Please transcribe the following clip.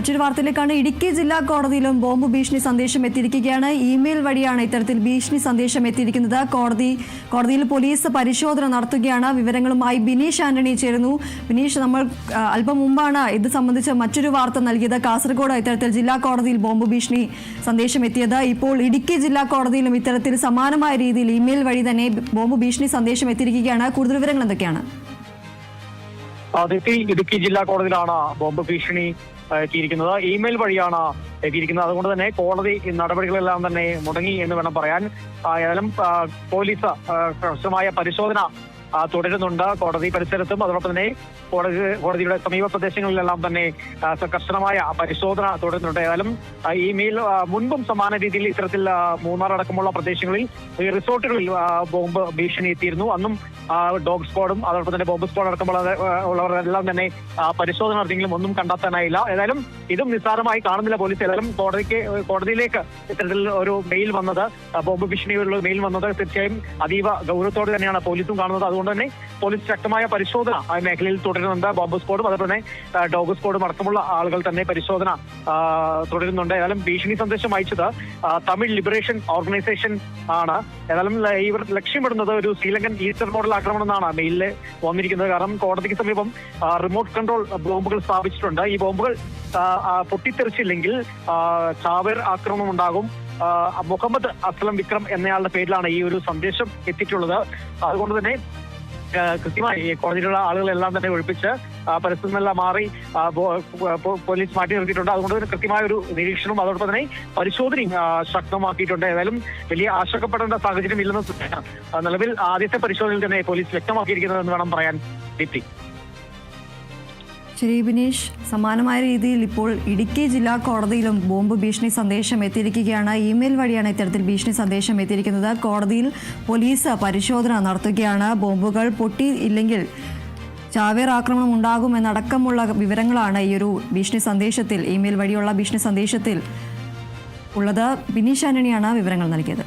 മറ്റൊരു വാർത്തയിലേക്കാണ് ഇടുക്കി ജില്ലാ കോടതിയിലും ബോംബ് ഭീഷണി സന്ദേശം എത്തിയിരിക്കുകയാണ്. ഇമെയിൽ വഴിയാണ് ഇത്തരത്തിൽ ഭീഷണി സന്ദേശം എത്തിയിരിക്കുന്നത്. കോടതി കോടതിയിൽ പോലീസ് പരിശോധന നടത്തുകയാണ്. വിവരങ്ങളുമായി ബിനീഷ് ആന്റണി ചേരുന്നു. ബിനീഷ് നമ്മൾ അല്പം മുമ്പാണ് ഇത് സംബന്ധിച്ച് മറ്റൊരു വാർത്ത നൽകിയത്. കാസർഗോഡ് ഇത്തരത്തിൽ ജില്ലാ കോടതിയിൽ ബോംബ് ഭീഷണി സന്ദേശം എത്തിയത്. ഇപ്പോൾ ഇടുക്കി ജില്ലാ കോടതിയിലും ഇത്തരത്തിൽ സമാനമായ രീതിയിൽ ഇമെയിൽ വഴി തന്നെ ബോംബ് ഭീഷണി സന്ദേശം എത്തിയിരിക്കുകയാണ്. കൂടുതൽ വിവരങ്ങൾ എന്തൊക്കെയാണ്? അതിർത്തി ഇടുക്കി ജില്ലാ കോടതിയിലാണ് ബോംബ് ഭീഷണി എത്തിയിരിക്കുന്നത്. ഇമെയിൽ വഴിയാണ് എത്തിയിരിക്കുന്നത്. അതുകൊണ്ട് തന്നെ കോടതി നടപടികളെല്ലാം തന്നെ മുടങ്ങി എന്ന് വേണം പറയാൻ. ഏതായാലും പോലീസ് കർശനമായ പരിശോധന തുടരുന്നുണ്ട്. കോടതി പരിസരത്തും അതോടൊപ്പം തന്നെ കോടതി കോടതിയുടെ സമീപ പ്രദേശങ്ങളിലെല്ലാം തന്നെ കർശനമായ പരിശോധന തുടരുന്നുണ്ട്. ഏതായാലും ഈ മെയിൽ ആ, മുൻപും സമാന രീതിയിൽ ഇത്തരത്തിൽ മൂന്നാർ അടക്കമുള്ള പ്രദേശങ്ങളിൽ ഈ റിസോർട്ടുകളിൽ ബോംബ് ഭീഷണി എത്തിയിരുന്നു അന്നും ഡോഗ് സ്ക്വാഡും അതോടൊപ്പം തന്നെ ബോംബ് സ്ക്വാഡ് അടക്കമുള്ള ഉള്ളവരെല്ലാം തന്നെ പരിശോധന നടത്തിയെങ്കിലും ഒന്നും കണ്ടെത്താനായില്ല. ഏതായാലും ഇതും നിസ്സാരമായി കാണുന്നില്ല പോലീസ്. ഏതായാലും കോടതിക്ക് കോടതിയിലേക്ക് ഇത്തരത്തിൽ ഒരു മെയിൽ വന്നത് ബോംബ് ഭീഷണിയുള്ള മെയിൽ വന്നത് തീർച്ചയായും അതീവ ഗൗരവത്തോടെ തന്നെയാണ് പോലീസും കാണുന്നത്. അതുകൊണ്ട് തന്നെ പോലീസ് ശക്തമായ പരിശോധന മേഖലയിൽ തുടരുന്നുണ്ട്. ബോംബ് സ്ക്വാഡും അതുപോലെ തന്നെ ഡോഗ് സ്ക്വാഡും അടക്കമുള്ള ആളുകൾ തന്നെ പരിശോധന തുടരുന്നുണ്ട്. ഏതായാലും ഭീഷണി സന്ദേശം അയച്ചത് തമിഴ് ലിബറേഷൻ ഓർഗനൈസേഷൻ ആണ്. ഏതായാലും ഇവർ ലക്ഷ്യമിടുന്നത് ഒരു ശ്രീലങ്കൻ ഈസ്റ്റർ മോഡൽ ആക്രമണം എന്നാണ് മെയിലിൽ വന്നിരിക്കുന്നത്. കാരണം കോടതിക്ക് സമീപം റിമോട്ട് കൺട്രോൾ ബോംബുകൾ സ്ഥാപിച്ചിട്ടുണ്ട്. ഈ ബോംബുകൾ പൊട്ടിത്തെറിച്ചില്ലെങ്കിൽ ചാവർ ആക്രമണം ഉണ്ടാകും. മുഹമ്മദ് അസ്ലം വിക്രം എന്നയാളുടെ പേരിലാണ് ഈ ഒരു സന്ദേശം എത്തിയിട്ടുള്ളത്. അതുകൊണ്ട് തന്നെ കൃത്യമായി കോടതിയിലുള്ള ആളുകളെല്ലാം തന്നെ ഒഴിപ്പിച്ച് നിന്നെല്ലാം മാറി പോലീസ് മാറ്റി നിർത്തിയിട്ടുണ്ട്. അതുകൊണ്ട് തന്നെ കൃത്യമായ ഒരു നിരീക്ഷണവും അതോടൊപ്പം തന്നെ പരിശോധനയും ശക്തമാക്കിയിട്ടുണ്ട്. ഏതായാലും വലിയ ആശങ്കപ്പെടേണ്ട സാഹചര്യം ഇല്ലെന്ന് നിലവിൽ ആദ്യത്തെ പരിശോധനയിൽ തന്നെ പോലീസ് വ്യക്തമാക്കിയിരിക്കുന്നതെന്ന് വേണം പറയാൻ ദീപ്തി ശരി ബിനീഷ് സമാനമായ രീതിയിൽ ഇപ്പോൾ ഇടുക്കി ജില്ലാ കോടതിയിലും ബോംബ് ഭീഷണി സന്ദേശം എത്തിയിരിക്കുകയാണ്. ഇമെയിൽ വഴിയാണ് ഇത്തരത്തിൽ ഭീഷണി സന്ദേശം എത്തിയിരിക്കുന്നത്. കോടതിയിൽ പോലീസ് പരിശോധന നടത്തുകയാണ്. ബോംബുകൾ പൊട്ടി ഇല്ലെങ്കിൽ ചാവേർ ആക്രമണം ഉണ്ടാകുമെന്നടക്കമുള്ള വിവരങ്ങളാണ് ഈ ഒരു ഭീഷണി സന്ദേശത്തിൽ ഇമെയിൽ വഴിയുള്ള ഭീഷണി സന്ദേശത്തിൽ ഉള്ളത്. ബിനീഷ് ആന്റണിയാണ് വിവരങ്ങൾ നൽകിയത്.